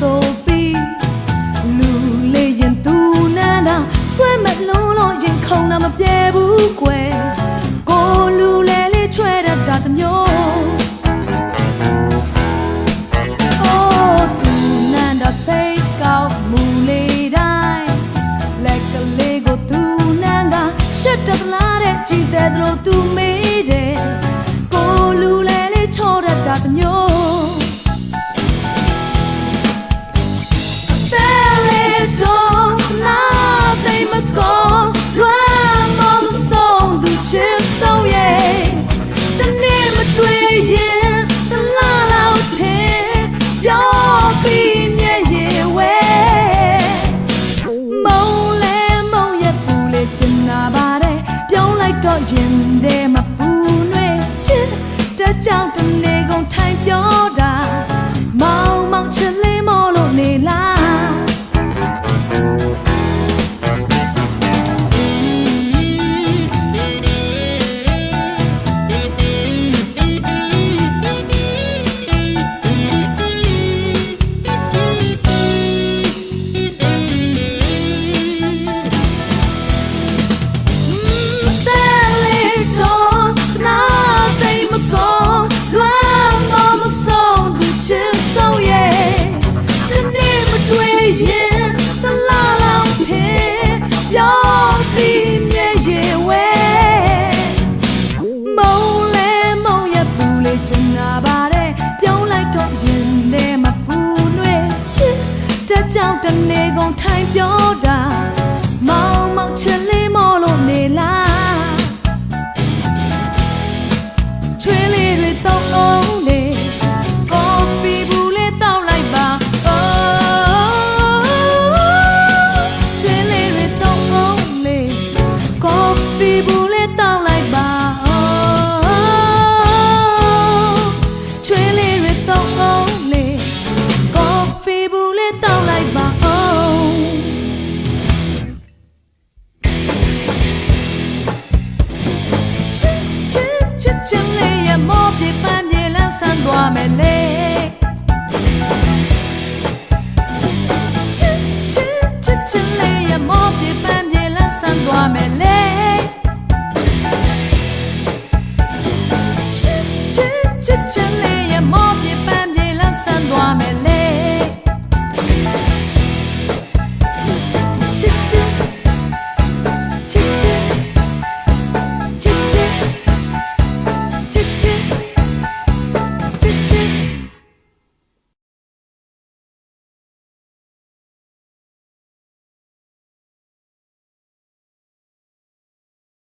ဆိုပြီးလူလေးရင်သူနာနာဆွဲမလုံးလို့ရင်ခုံတာမပြဲဘူးကွယ်ကိုလူလေးလေးချွဲတတ်တာတမျိုးတက်လာတဲ့ကြည်တဲ့တို့သူမေးတယ်ကိုလူလဲလေးချောတတ်တာတမျိုး ကြောင့်တနေကုန်ထိုင်ပြော ချစ်ချင်လေးရမောပြပ